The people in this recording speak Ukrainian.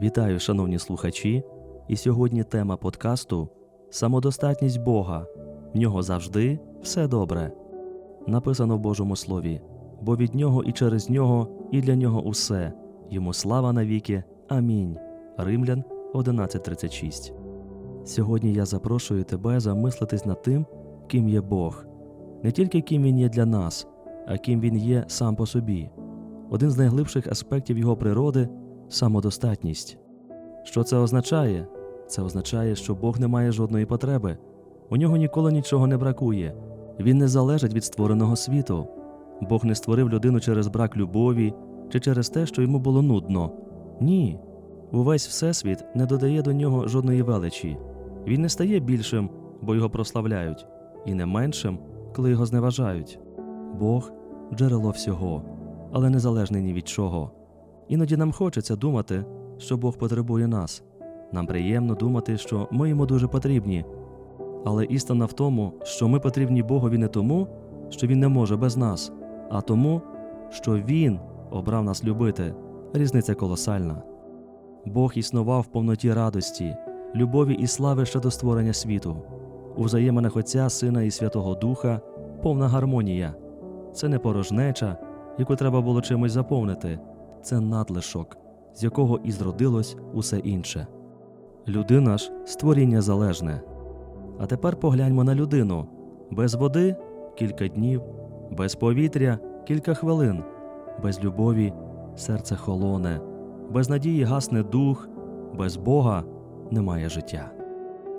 Вітаю, шановні слухачі! І сьогодні тема подкасту Самодостатність Бога. В нього завжди все добре. Написано в Божому Слові, бо від нього і через нього, і для нього усе. Йому слава навіки. Амінь. Римлян 11.36. Сьогодні я запрошую тебе замислитись над тим, ким є Бог, не тільки ким він є для нас, а ким він є сам по собі. Один з найглибших аспектів його природи самодостатність. Що це означає? Це означає, що Бог не має жодної потреби, у нього ніколи нічого не бракує, він не залежить від створеного світу. Бог не створив людину через брак любові чи через те, що йому було нудно. Ні. Увесь Всесвіт не додає до нього жодної величі. Він не стає більшим, бо його прославляють, і не меншим, коли його зневажають. Бог джерело всього, але незалежний ні від чого. Іноді нам хочеться думати, що Бог потребує нас. Нам приємно думати, що ми йому дуже потрібні. Але істина в тому, що ми потрібні Богові не тому, що Він не може без нас, а тому, що Він обрав нас любити. Різниця колосальна. Бог існував в повноті радості, любові і слави ще до створення світу. У взаєминах Отця, Сина і Святого Духа повна гармонія. Це не порожнеча, яку треба було чимось заповнити це надлишок, з якого і зродилось усе інше. Людина ж створіння залежне. А тепер погляньмо на людину без води кілька днів, без повітря кілька хвилин, без любові серце холоне, без надії гасне дух, без Бога немає життя.